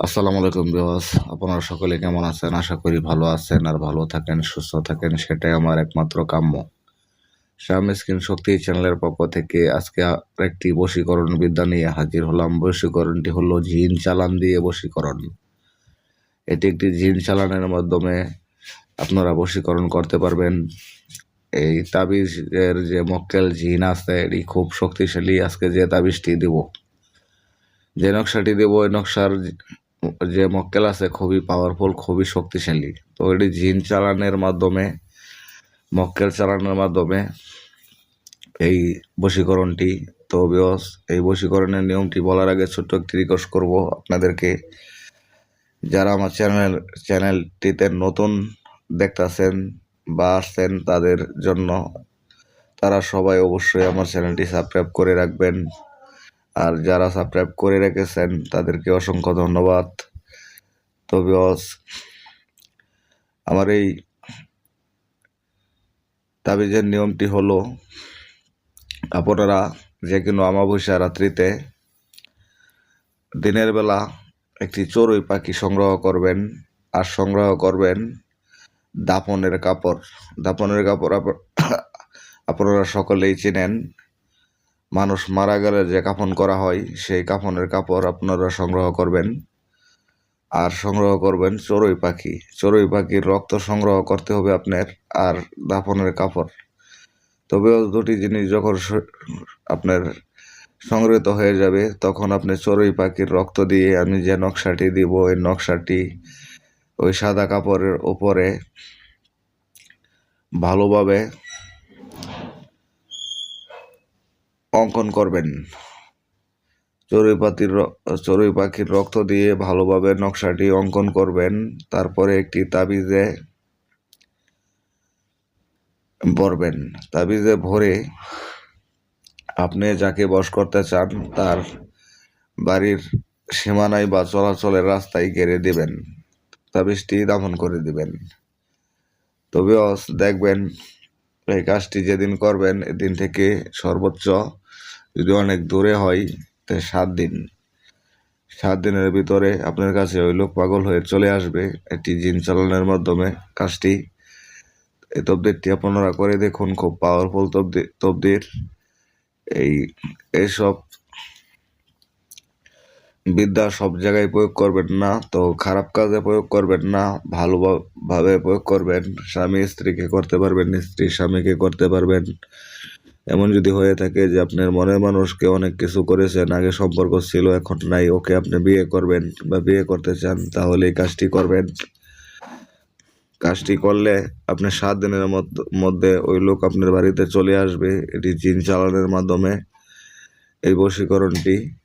আসসালামু আলাইকুম বিওয়াস আপনারা সকলে কেমন আছেন? আশা করি ভালো আছেন আর ভালো থাকেন, সুস্থ থাকেন। সেটাই আমার একমাত্র কাম্য। শ্যাম স্ক্রিন শক্তি চ্যানেলের পক্ষ থেকে আজকে একটি বশীকরণ বিদ্যা নিয়ে হাজির হলাম। বশীকরণটি হলো জিন চালান দিয়ে বশীকরণ। এটি একটি জিন চালানের মাধ্যমে আপনারা বশীকরণ করতে পারবেন। এই তাবিজের যে মক্কেল জিন আছে, এটি খুব শক্তিশালী। আজকে যে তাবিজটি দেব, যে নকশাটি দেব ওই নকশার যে মক্কেল আছে, খুবই পাওয়ারফুল খুবই শক্তিশালী। তো এটি জিন চালানের মাধ্যমে, মক্কেল চালানোর মাধ্যমে এই বশীকরণটি, তো বিয়স এই বশীকরণের নিয়মটি বলার আগে ছোট্ট একটি রিকোয়েস্ট করব আপনাদেরকে। যারা আমার চ্যানেল চ্যানেলটিতে নতুন দেখতেছেন বা আসছেন তাদের জন্য, তারা সবাই অবশ্যই আমার চ্যানেলটি সাবস্ক্রাইব করে রাখবেন। আর যারা সাবস্ক্রাইব করে রেখেছেন, তাদেরকে অসংখ্য ধন্যবাদ। তো বিয়স আমার এই তাবিজের নিয়মটি হলো, আপনারা যে কোনো অমাবস্যা রাত্রিতে দিনের বেলা একটি চড়ুই পাখি সংগ্রহ করবেন আর সংগ্রহ করবেন দাপনের কাপড়। দাপনের কাপড় আপ- আপনারা সকলেই চেনেন। মানুষ মারা গেলে যে কাফন করা হয়, সেই কাফনের কাপড় আপনারা সংগ্রহ করবেন। আর সংগ্রহ করবেন চড়ুই পাখি। চড়ুই পাখির রক্ত সংগ্রহ করতে হবে আপনার আর দাফনের কাপড়। তবেও দুটি জিনিস যখন আপনার সংগৃহীত হয়ে যাবে, তখন আপনি চড়ুই পাখির রক্ত দিয়ে আমি যে নকশাটি দিব, ওই নকশাটি ওই সাদা কাপড়ের ওপরে ভালোভাবে অঙ্কন করবেন। চড়ুই পাখির চড়ুই পাখির রক্ত দিয়ে ভালোভাবে নকশাটি অঙ্কন করবেন। তারপরে একটি তাবিজে ভরবেন। তাবিজে ভরে আপনি যাকে বস করতে চান তার বাড়ির সীমানায় বা চলাচলের রাস্তায় ঘেরে দিবেন। তাবিজটি দাফন করে দিবেন। তবে দেখবেন এই কাজটি যেদিন করবেন, এদিন থেকে সর্বোচ্চ যদি অনেক দূরে হয়, তো সাত দিন। সাত দিনের ভিতরে আপনার কাছে ওই লোক পাগল হয়ে চলে আসবে একটি জিন চালানোর মাধ্যমে কাজটি। এই তবদিরটি আপনারা করে দেখুন, খুব পাওয়ারফুল তবদির তবদির। এই এইসব বিদ্যা সব জায়গায় প্রয়োগ করবেন না, তো খারাপ কাজে প্রয়োগ করবেন না ভালোভাবে প্রয়োগ করবেন, স্বামী স্ত্রীকে করতে পারবেন, স্ত্রী স্বামীকে করতে পারবেন। এমন যদি হয়ে থাকে যে আপনার মনের মানুষকে অনেক কিছু করেছেন, আগে সম্পর্ক ছিল, এখন নাই, ওকে আপনি বিয়ে করবেন বা বিয়ে করতে চান, তাহলে এই কাজটি করবেন। কাজটি করলে আপনি সাত দিনের মধ্য- মধ্যে ওই লোক আপনার বাড়িতে চলে আসবে, এটি জিন চালানোর মাধ্যমে। এই বশীকরণটি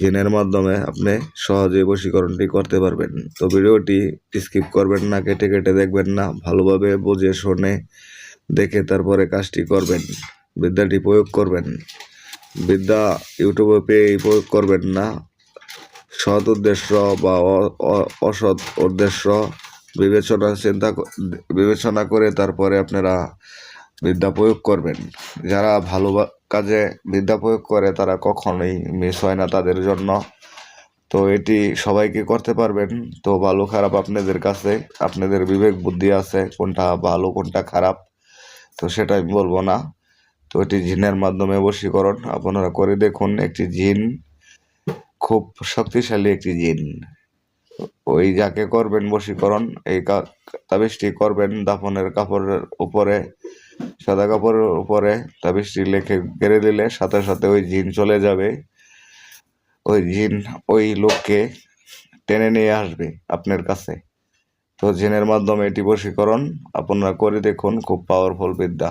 জিনের মাধ্যমে আপনি সহজে বশীকরণটি করতে পারবেন। তো ভিডিওটি স্কিপ করবেন না, কেটে কেটে দেখবেন না, ভালোভাবে বুঝে শুনে দেখে তারপরে কাজটি করবেন, বিদ্যাটি প্রয়োগ করবেন। বিদ্যা ইউটিউবে পেয়ে প্রয়োগ করবেন না, সৎ উদ্দেশ্য বা অসৎ উদ্দেশ্য বিবেচনা, চিন্তা বিবেচনা করে তারপরে আপনারা বিদ্যা প্রয়োগ করবেন। যারা ভালো কাজে বিদ্যা প্রয়োগ করে তারা কখনোই মিস হয় না তাদের জন্য। তো এটি সবাইকে করতে পারবেন। তো ভালো খারাপ আপনাদের কাছে, আপনাদের বিবেক বুদ্ধি আছে, কোনটা ভালো, কোনটা খারাপ, তো সেটা আমি বলব না। তো এটি জিনের মাধ্যমে বশীকরণ, আপনারা করে দেখুন একটি জিন, খুব শক্তিশালী একটি জিন। ওই যাকে করবেন বশীকরণ, এই তাবিজটি করবেন দাফনের কাপড়ের উপরে সাদা কাপড়ের উপরে তাবিজটি লেখে গেড়ে দিলে সাথে সাথে ওই জিন চলে যাবে। ওই জিন ওই লোককে টেনে নিয়ে আসবে আপনার কাছে। তো জিনের মাধ্যমে এটি বশীকরণ আপনারা করে দেখুন, খুব পাওয়ারফুল বিদ্যা।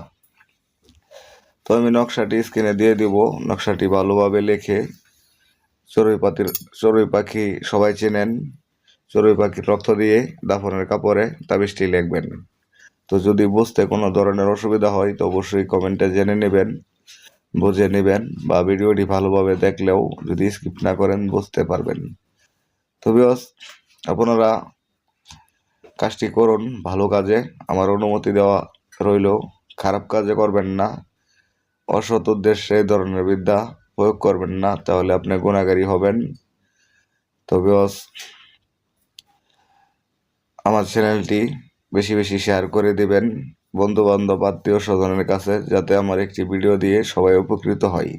তো আমি নকশাটি স্ক্রিনে দিয়ে দিব। নকশাটি ভালোভাবে লেখে চড়ুই পাখির চড়ুই পাখি সবাই চেনেন। চড়ুই পাখির রক্ত দিয়ে দাফনের কাপড়ে তাবিজটি লিখবেন। তো যদি বুঝতে কোনো ধরনের অসুবিধা হয়, তো অবশ্যই কমেন্টে জেনে নেবেন, বুঝে নেবেন বা ভিডিওটি ভালোভাবে দেখলেও যদি স্কিপ না করেন, বুঝতে পারবেন। তো আপনারা কাজটি করুন ভালো কাজে। আমার অনুমতি দেওয়া রইল, খারাপ কাজে করবেন না। অসৎ উদ্দেশ্যে এই ধরনের বিদ্যা প্রয়োগ করবেন না, তাহলে আপনি গুণাগারী হবেন। তবে আমার চ্যানেলটি বেশি বেশি শেয়ার করে দিবেন বন্ধুবান্ধব আত্মীয় স্বজনের কাছে যাতে আমার একটি ভিডিও দিয়ে সবাই উপকৃত হয়।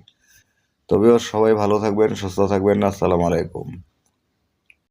তবেও সবাই ভালো থাকবেন সুস্থ থাকবেন। আসসালামু আলাইকুম।